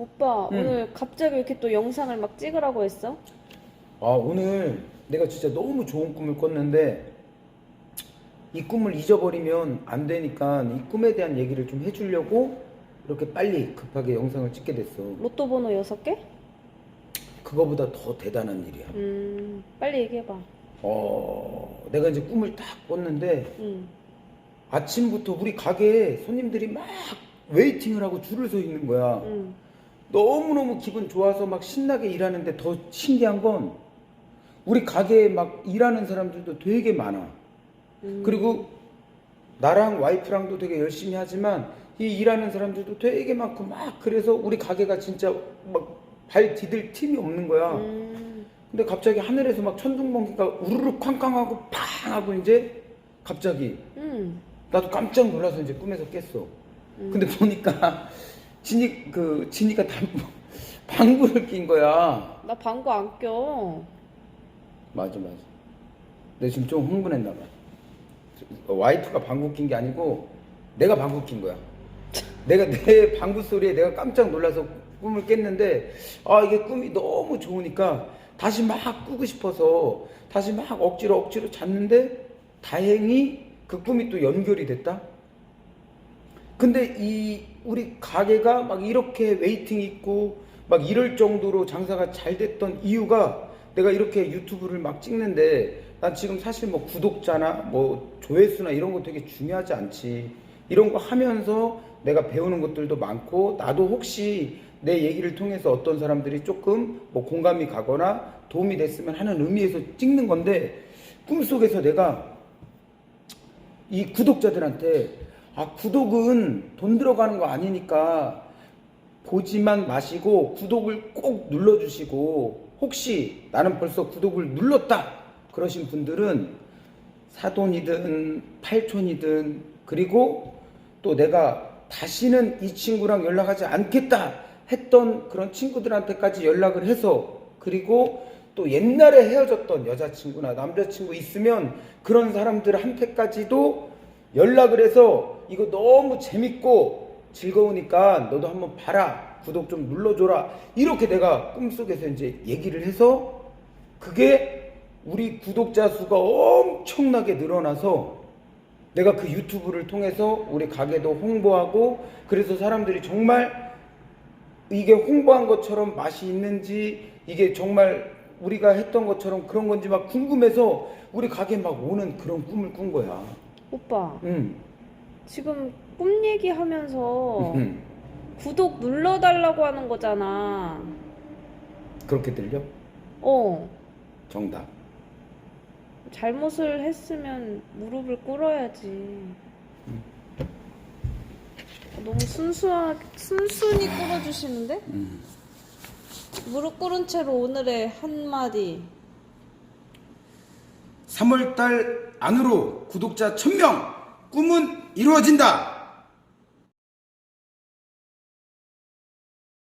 오빠 응. 오늘 갑자기 이렇게 또 영상을 막 찍으라고 했어? 아 오늘 내가 진짜 너무 좋은 꿈을 꿨는데 이 꿈을 잊어버리면 안 되니까 이 꿈에 대한 얘기를 좀 해주려고 이렇게 빨리 급하게 영상을 찍게 됐어. 로또 번호 여섯 개? 그거보다 더 대단한 일이야. 음 빨리 얘기해봐. 어, 내가 이제 꿈을 딱 꿨는데 응. 아침부터 우리 가게에 손님들이 막 웨이팅을 하고 줄을 서 있는 거야. 응. 너무너무 기분 좋아서 막 신나게 일하는데 더 신기한 건 우리 가게에 막 일하는 사람들도 되게 많아. 음. 그리고 나랑 와이프랑도 되게 열심히 하지만 이 일하는 사람들도 되게 많고 막 그래서 우리 가게가 진짜 막 발 디딜 틈이 없는 거야. 음. 근데 갑자기 하늘에서 막 천둥번개가 우르르 쾅쾅하고 팡 하고 이제 갑자기 응. 나도 깜짝 놀라서 이제 꿈에서 깼어. 음. 근데 보니까 진이 그 진이가 다 방구를 낀 거야. 나 방구 안 껴. 맞아 맞아. 내가 지금 좀 흥분했나 봐. 저- 와이프가 방구 낀 게 아니고 내가 방구 낀 거야. 내가 내 방구 소리에 내가 깜짝 놀라서 꿈을 깼는데 아 이게 꿈이 너무 좋으니까 다시 막 꾸고 싶어서 다시 막 억지로 억지로 잤는데 다행히 그 꿈이 또 연결이 됐다. 근데 이 우리 가게가 막 이렇게 웨이팅 있고 막 이럴 정도로 장사가 잘 됐던 이유가 내가 이렇게 유튜브를 막 찍는데 난 지금 사실 뭐 구독자나 뭐 조회수나 이런 거 되게 중요하지 않지. 이런 거 하면서 내가 배우는 것들도 많고 나도 혹시 내 얘기를 통해서 어떤 사람들이 조금 뭐 공감이 가거나 도움이 됐으면 하는 의미에서 찍는 건데 꿈속에서 내가 이 구독자들한테 아 구독은 돈 들어가는 거 아니니까 보지만 마시고 구독을 꼭 눌러주시고 혹시 나는 벌써 구독을 눌렀다 그러신 분들은 사돈이든 팔촌이든 그리고 또 내가 다시는 이 친구랑 연락하지 않겠다 했던 그런 친구들한테까지 연락을 해서 그리고 또 옛날에 헤어졌던 여자친구나 남자친구 있으면 그런 사람들한테까지도 연락을 해서 이거 너무 재밌고 즐거우니까 너도 한번 봐라 구독 좀 눌러줘라 이렇게 내가 꿈속에서 이제 얘기를 해서 그게 우리 구독자 수가 엄청나게 늘어나서 내가 그 유튜브를 통해서 우리 가게도 홍보하고 그래서 사람들이 정말 이게 홍보한 것처럼 맛이 있는지 이게 정말 우리가 했던 것처럼 그런 건지 막 궁금해서 우리 가게 막 오는 그런 꿈을 꾼 거야. 오빠 응. 지금 꿈 얘기하면서 응. 구독 눌러달라고 하는 거잖아. 그렇게 들려? 어. 정답. 잘못을 했으면 무릎을 꿇어야지. 너무 순수하, 순순히 꿇어주시는데? 무릎 꿇은 채로 오늘의 한마디. 3월달 안으로 구독자 1000명 꿈은 이루어진다.